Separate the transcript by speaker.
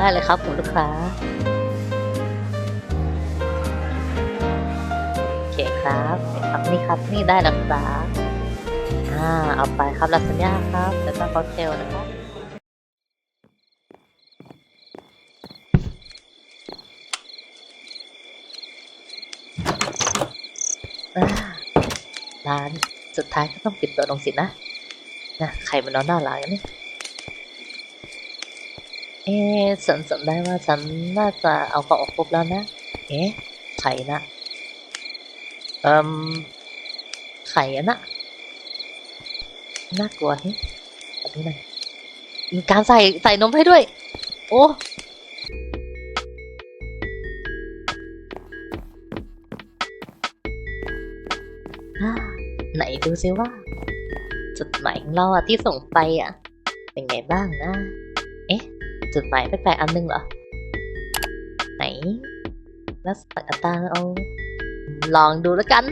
Speaker 1: ได้เลยครับคุณลูกค้า โอเคครับครับนี่ครับนี่ได้แล้วครับอ่าเอาไปครับลาซานญ่าครับแล้วก็ค็อกเทลนะครับอ่าร้านสุดท้ายก็ต้องปิดตัวลงสินะนะใครมานอนหน้าร้านกันนี่ อ๊ะฉันจำได้ว่าฉันน่าจะเอาเของออกครบแล้วนะ เอ๊ะใครนะเอ่มไข่อะนะน่ากลัวเฮ้ยแบบนี้หน่อยมีการใส่ใส่นมให้ด้วย โอ้อ่าไหนดูซิว่า จดหมายของเราอะที่ส่งไปอะเป็นไงบ้างนะ เอ๊ะ จุดไหนแปลกๆอันนึงเหรอ ไหน แล้วส่อัตราเอา ลองดูแล้วกัน